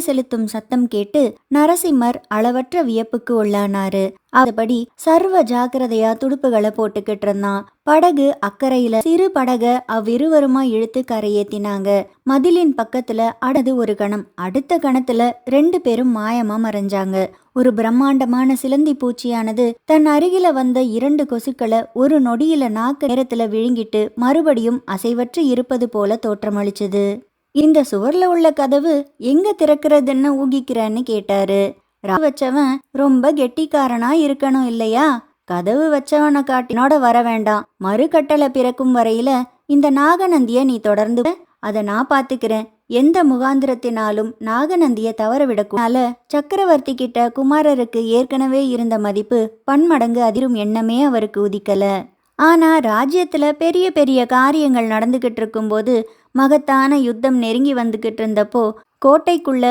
செலுத்தும் சத்தம் கேட்டு நரசிம்மர் அளவற்ற வியப்புக்கு உள்ளானாரு. அதுபடி சர்வ ஜாக்கிரதையா துடுப்புகளை போட்டுக்கிட்டு இருந்தான். படகு அக்கறையில சிறு படக அவ்விருவருமா இழுத்து கரையேத்தினாங்க. மதிலின் பக்கத்துல அடது ஒரு கணம் அடுத்த கணத்துல ரெண்டு பேரும் மாயமா மறைஞ்சாங்க. ஒரு பிரம்மாண்டமான சிலந்தி பூச்சியானது தன் அருகில வந்த இரண்டு கொசுக்களை ஒரு நொடியில நாக்கு நேரத்துல விழுங்கிட்டு மறுபடியும் அசைவற்று இருப்பது போல தோற்றமளிச்சது. இந்த சுவர்ல உள்ள கதவு எங்க திறக்கிறதுன்னு ஊகிக்கிறேன்னு கேட்டாரு. ரா வச்சவன் ரொம்ப கெட்டிக்காரனா இருக்கணும் இல்லையா? கதவு வச்சவனை காட்டினோட வர வேண்டாம். மறுகட்டளை பிறக்கும் வரையில இந்த நாகநந்திய நீ தொடர்ந்து அதை நான் பாத்துக்கிறேன். எந்த முகாந்திரத்தினாலும் நாகநந்திய தவற விடக்குனால சக்கரவர்த்தி கிட்ட குமாரருக்கு ஏற்கனவே இருந்த மதிப்பு பன்மடங்கு அதிரும் எண்ணமே அவருக்கு உதிக்கல. ஆனால் ராஜ்யத்தில் பெரிய பெரிய காரியங்கள் நடந்துக்கிட்டு இருக்கும்போது மகத்தான யுத்தம் நெருங்கி வந்துக்கிட்டு இருந்தப்போ கோட்டைக்குள்ள